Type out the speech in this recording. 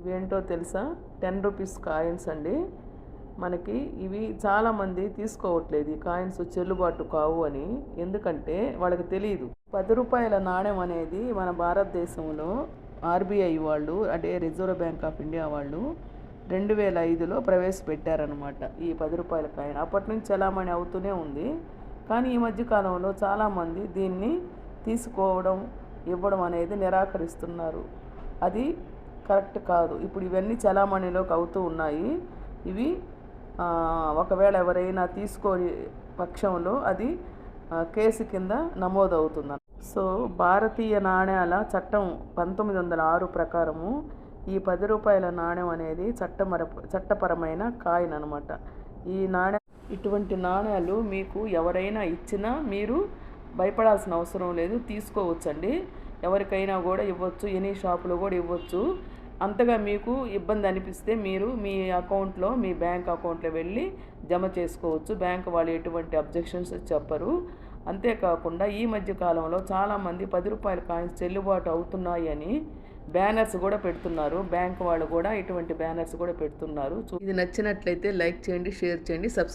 ఇవేంటో తెలుసా? Ten rupees coins అండి. మనకి ఇవి చాలామంది తీసుకోవట్లేదు. ఈ కాయిన్స్ చెల్లుబాటు కావు అని. ఎందుకంటే వాళ్ళకి తెలియదు పది రూపాయల నాణ్యం అనేది మన భారతదేశంలో ఆర్బీఐ వాళ్ళు అంటే రిజర్వ్ బ్యాంక్ ఆఫ్ ఇండియా వాళ్ళు రెండు వేల ఐదులో ప్రవేశపెట్టారనమాట ఈ పది రూపాయల కాయిన్. అప్పటి నుంచి చలామణి అవుతూనే ఉంది. కానీ ఈ మధ్యకాలంలో చాలామంది దీన్ని తీసుకోవడం ఇవ్వడం అనేది నిరాకరిస్తున్నారు. అది కరెక్ట్ కాదు. ఇప్పుడు ఇవన్నీ చలామణిలోకి అవుతూ ఉన్నాయి. ఇవి ఒకవేళ ఎవరైనా తీసుకోని పక్షంలో అది కేసు కింద నమోదవుతుంది. సో భారతీయ నాణ్యాల చట్టం పంతొమ్మిది వందల ఆరు ప్రకారము ఈ పది రూపాయల నాణ్యం అనేది చట్టమర చట్టపరమైన కాయిన్ అనమాట ఈ నాణ్య ఇటువంటి నాణ్యాలు మీకు ఎవరైనా ఇచ్చినా మీరు భయపడాల్సిన అవసరం లేదు. తీసుకోవచ్చండి. ఎవరికైనా కూడా ఇవ్వచ్చు. ఎనీ షాపులో కూడా ఇవ్వచ్చు. అంతగా మీకు ఇబ్బంది అనిపిస్తే మీరు మీ అకౌంట్లో మీ బ్యాంక్ అకౌంట్లో వెళ్ళి జమ చేసుకోవచ్చు. బ్యాంక్ వాళ్ళు ఎటువంటి అబ్జెక్షన్స్ చెప్పరు. అంతేకాకుండా ఈ మధ్య కాలంలో చాలామంది పది రూపాయల కాయిన్స్ చెల్లుబాటు అవుతున్నాయి అని బ్యానర్స్ కూడా పెడుతున్నారు. బ్యాంక్ వాళ్ళు కూడా ఇటువంటి బ్యానర్స్ కూడా పెడుతున్నారు. ఇది నచ్చినట్లయితే లైక్ చేయండి షేర్ చేయండి సబ్స్క్రైబ్